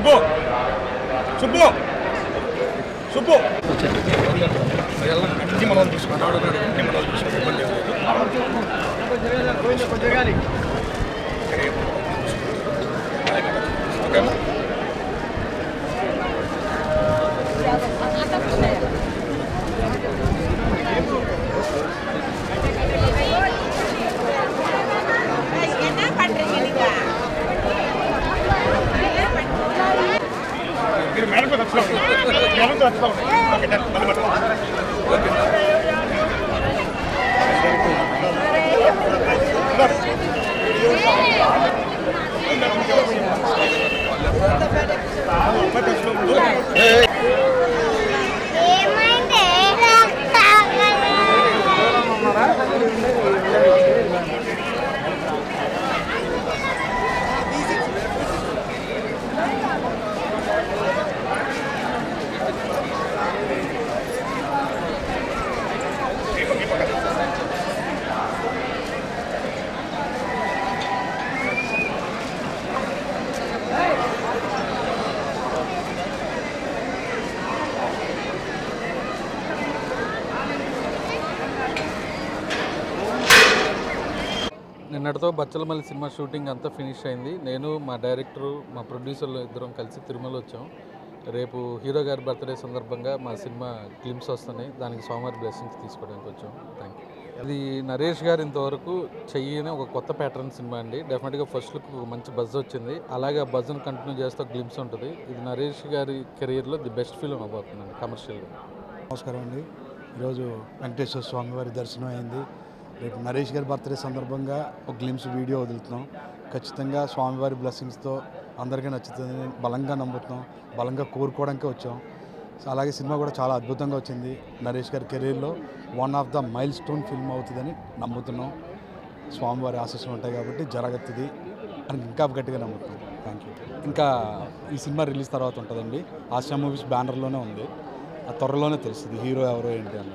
సుబ్బు. సుబ్బు. సుబ్బు. ఓకేనా వచ్చి మేడం మీద వచ్చి ఓకే. నిన్నటితో బచ్చలమల్లి సినిమా షూటింగ్ అంతా ఫినిష్ అయింది. నేను మా డైరెక్టరు మా ప్రొడ్యూసర్లు ఇద్దరం కలిసి తిరుమల వచ్చాం. రేపు హీరో గారి బర్త్డే సందర్భంగా మా సినిమా క్లిమ్స్ వస్తున్నాయి. దానికి సోమవారి బ్లెస్సింగ్స్ తీసుకోవడానికి వచ్చాం. థ్యాంక్ యూ ఇది నరేష్ గారు ఇంతవరకు చెయ్యని ఒక కొత్త ప్యాటర్న్ సినిమా అండి. డెఫినెట్గా ఫస్ట్ లుక్ మంచి బజ్ వచ్చింది. అలాగే ఆ బజ్ను కంటిన్యూ చేస్తూ గ్లిమ్స్ ఉంటుంది. ఇది నరేష్ గారి కెరీర్లో ది బెస్ట్ ఫిల్మ్ అవ్వబోతుందండి కమర్షియల్గా నమస్కారం అండి. ఈరోజు వెంకటేశ్వర స్వామి వారి దర్శనం అయింది. రేపు నరేష్ గారి బర్త్డే సందర్భంగా ఒక గ్లిమ్స్ వీడియో వదులుతున్నాం. ఖచ్చితంగా స్వామివారి బ్లెస్సింగ్స్తో అందరికీ నచ్చుతుందని బలంగా నమ్ముతున్నాం. బలంగా కోరుకోవడానికే వచ్చాం. అలాగే సినిమా కూడా చాలా అద్భుతంగా వచ్చింది. నరేష్ గారి కెరీర్లో one of the milestone film అవుతుందని నమ్ముతున్నాం. స్వామివారి ఆశీస్సులు ఉంటాయి కాబట్టి జరగతుంది అని ఇంకా గట్టిగా నమ్ముతున్నాం. థ్యాంక్ యూ ఇంకా ఈ సినిమా రిలీజ్ తర్వాత ఉంటుందండి. ఆశా మూవీస్ బ్యానర్లోనే ఉంది. ఆ త్వరలోనే తెలుస్తుంది హీరో ఎవరో ఏంటి అని